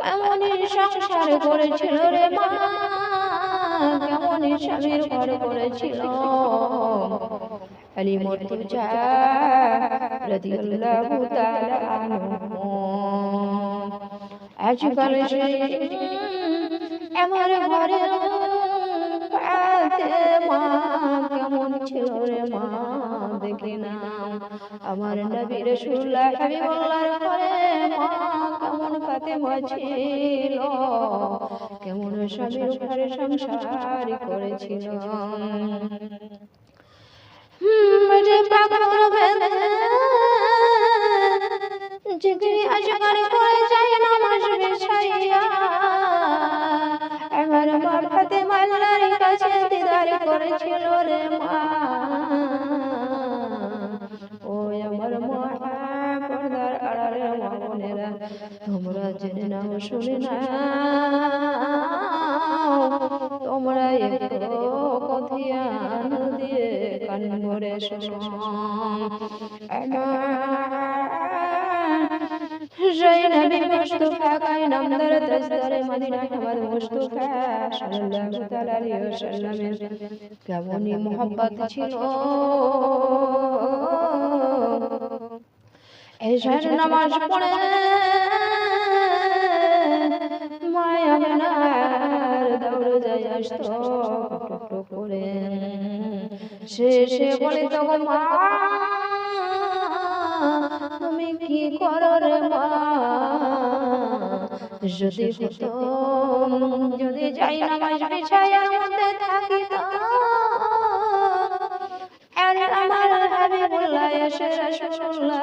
কেমন সংসার করেছিল রে মা কেমন করেছিল আলী মর্তুজা রাদিয়াল্লাহু তাআলা আনহু আজকাল সে আমার ঘরে মা কেমন ছিল রে মা? দেখি না। আমার নবী রাসূলুল্লাহ হাবিবুল্লাহর ঘরে মা কেমন ফাতেমা ছিল? কেমন স্বামীর ঘরে সংসার করেছিল? হুম পাগল বেদে জিগরি আজকাল করে যায় নামাজ বিছাইয়া আমার মা ফাতেমা আল্লাহর কাছে দিদার করেছিল রে মা। তোমরা জেনে নাও শুনে না তোমরা কথিয়ান দিয়ে কান ভরে ছিল। এশার নামাজ পড়ে বেনার দৌড় যায় আসতো করে। সে বলে তো মা কি করো যদি যদি যাই বিছায়ার মধ্যে থাকি আমার হাবিবুল্লাহ এসে রাসূলুল্লাহ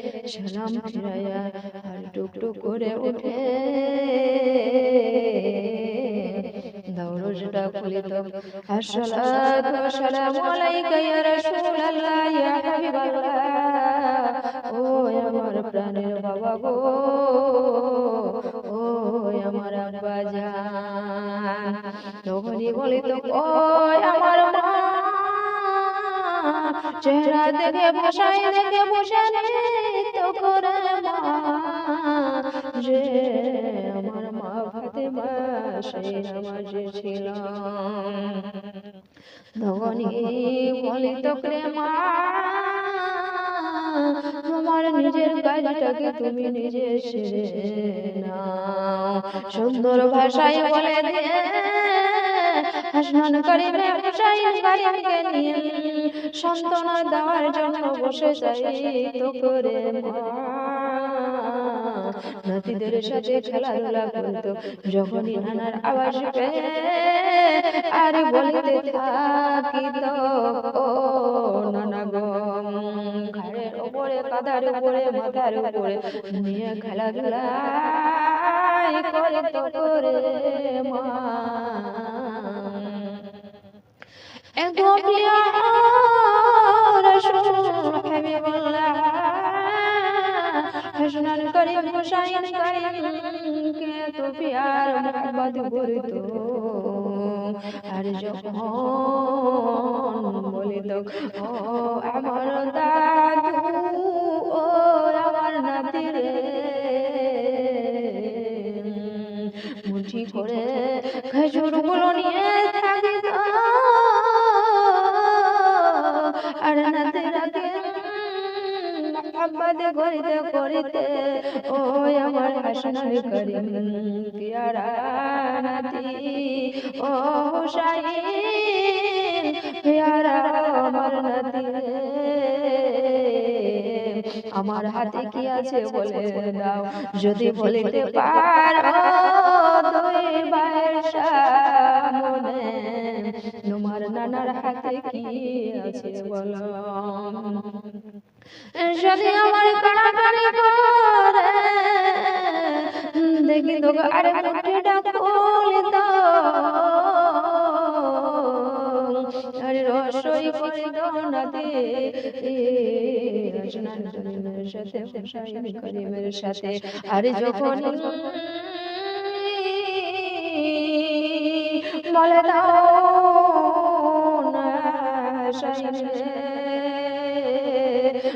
সালাম ফিরাইয়া আর টুকটুক করে উঠে। দৌড়টা রাসূলুল্লাহ, ইয়া হাবিবাল্লাহ। ও আমার প্রাণের বাবা গো, ও আমার ও আমার চেহারা দেখে ভাষায় দেখে বসে তো করে মা যে আমার মা ফাতেমা সেই নামাজে ছিলাম বলিত রে মা, তোমার নিজের কাজটাকে তুমি নিজে সেরে সুন্দর ভাষায় বলে দিয়ে করিমকে নিয়ে সান্ত্বনা দেওয়ার জন্য বসে যাই তো করে নাতিদের সাথে খেলাধুলা যখনই নানার পেয়ে আর বলিতে নানা কাদার উপরে, মাথার উপরে, নিয়ে খেলাধুলা করে মা। হাবিবুল্লাহ হাসনান করিম হুসাইন করিম কে তো মোহাম্মদ আর যখন ও আমার দাদু ও আমার নাতি রে মুঠি করে খেজুরগুলো নিয়ে করিতে করিতে, ও আমার হাসনার করিম পিয়ারা ও হুসাইন পিয়ারা আমার আমার হাতে কি আছে বলে দাও, যদি বলিতে পারো দুই ভাইয়ের সামনে। তোমার নানার হাতে কি আছে বলো? যদি আমার কাড়াকাড়ি করে দেখি তো আরে মুঠিটা খুলি আরে রসই করি দোনাতে রসনান জনের সাথে আরে যখন বলে দাও না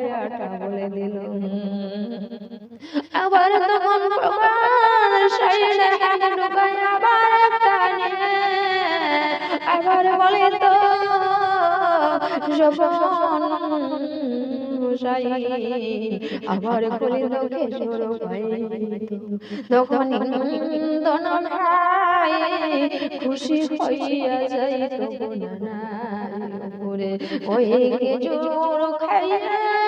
আমার বলে দিল। আবার তখন হাত ঢুকায়, আবার আবার বলে তো হুসাইন আবার বলে তো খেজুর ভাই তখন ভাই খুশি হইয়া যাই তো নানা উপরে ওই খেজুর খাইয়া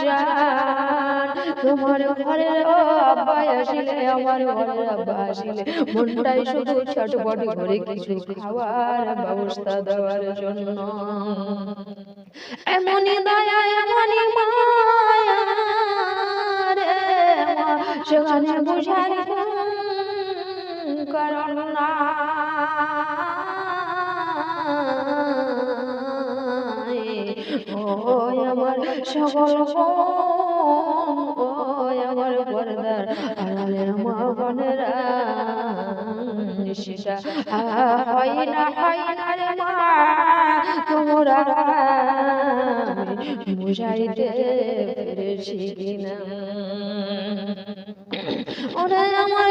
জান তোমার ঘরে ও আসিলে, আমার ঘরে আব্বা আসিলে। মনটাই শুধু ছটপট করে কিছু খাওয়ার ব্যবস্থা দয়া এমনই বুঝার কারণ ও আমার সকল ও আমার পর্দার আড়ালের মা বোনেরা। নিশিসা হয় না হয় না রে মা, তোমরা বুঝাইতে পেরেছি কিনা। ওরে আমার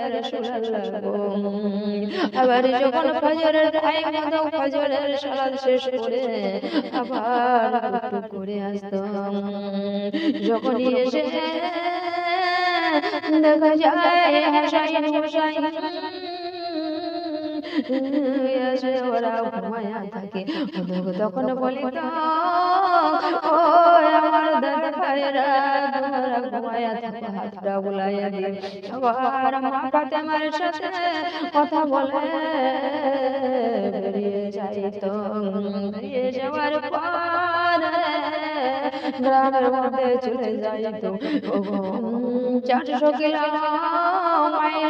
ইয়া রাসূলুল্লাহ। আবার যখন ফজরের টাইম হতো ফজরের সালাত শেষ করে আবার একটু করে আসতাম যখনই এসে দেখা যায় ওরা ঘুমায়া থাকে তখন বলি তো ও আমার দাদা ভাইরা তোমরা ঘুমায়া থাকো হাতটা বুলাইয়া দিয়ে আবার আমার ফাতেমার সাথে কথা বলে বেরিয়ে যাইতো বেরিয়ে যাওয়ার পর গ্রামের মধ্যে চলে যাইতো চারশো কিলো মাইলে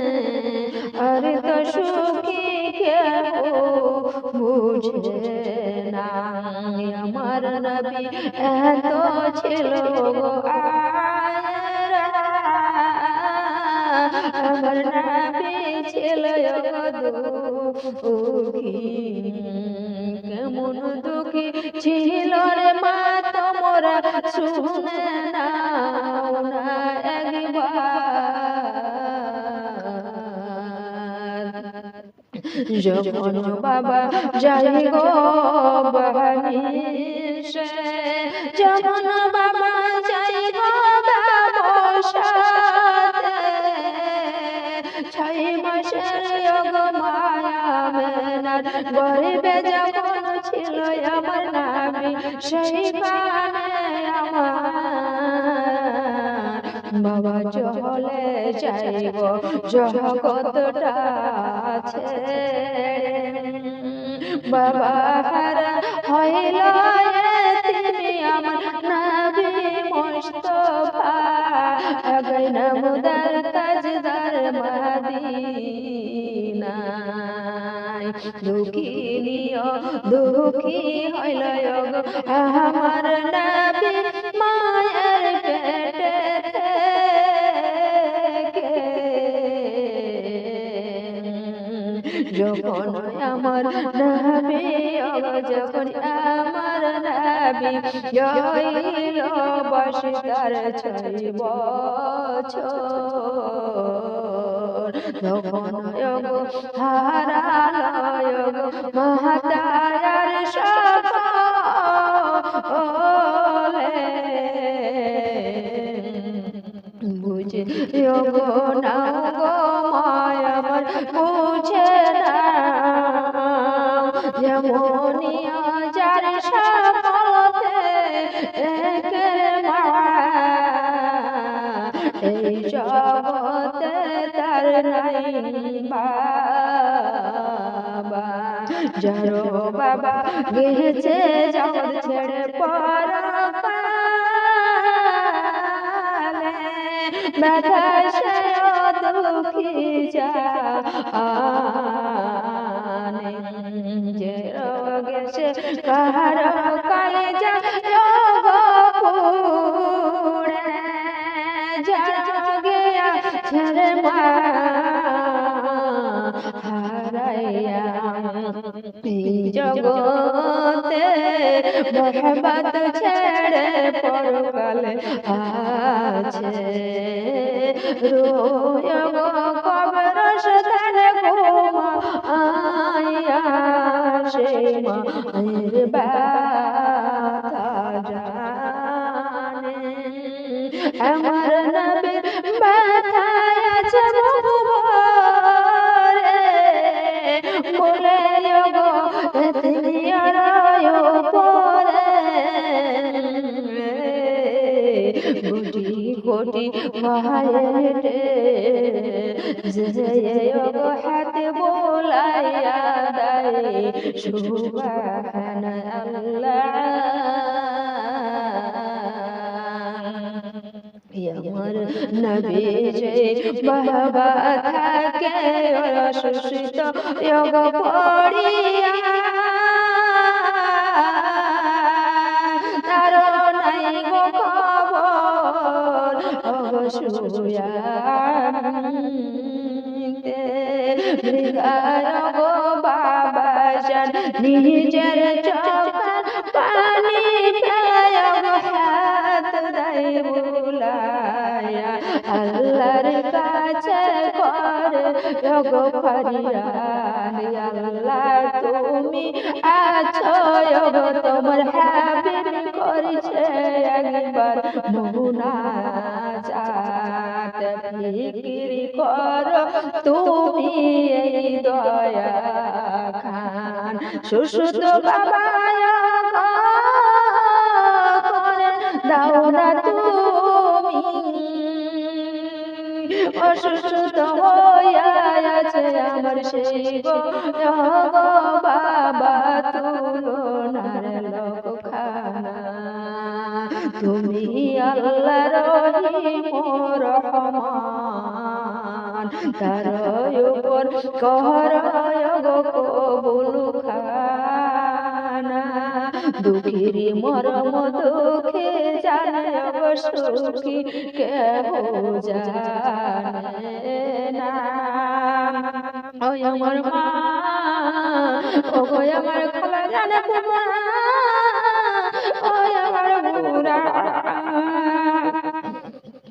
আরে তো সুখী কেউ বুঝে না। আমার নবী এত ছিল আমার নবী ছিল কেমন দুঃখী ছিল রে মা তোমরা। শুনে যখন বাবা যাই গো বাহিসে যেমন বাবা চাইব ব্যবসাতে ছয় মাসের যোগ মায়া গরিবে যখন ছিল আমার নামি সেইখানে আমার বাবা চলে যাইব জগতটা ছেড়ে বাবা হারা হইল তুমি আমার নবী মুস্তফা আগে নমুদার তাজদার মদিনায়। দুঃখিনীয় দুঃখী হইল আমার নবী নবী যখন আমার নবী জইল বসে তার ছয় বছর। তখন হারালয় মহাতারার সকলে বুঝে গো না গো যেমনিয়া যার সকলতে একে মা এই জগতে তার নাই বাবা। যারো গেছে জগৎ ছেড়ে সে দুঃখী জানে কাহার কালে জাগিয়া ছেড়ে মা, হারাইয়া জগতে মোহব্বত ছেড়ে পরকালে আছে। রোয় কবর সদানে ঘুমা আইয়া সে আমার নবীর ব্যথায় আছে মুখভরে বলে গো তিনি পরে। গুটি গুটি মায়েতে যে গো হাতে বোলাইয়া দাই সুবহান আমার নবী বাবা থাকে অসুস্থ যোগ পড়িয়া। তার নাই গো খবর অবসুয়া মৃগায় গো বাবা জান নিজের চোখের পানি কাছে করে গো আল্লাহ, তুমি আছো তোমার একবার তুমি এই দয়া খান। সুসুত বাবা দাও না অসুস্থ হইয়া আছে আমার সেই গো বাবা তুমি আল্লাহ রহিম রহমান তার উপর কর গো দুঃখীর মরম দুঃখে জানে সুখী কেহ আমার মা ওই আমার খালা জানে ওই আমার বুড়া।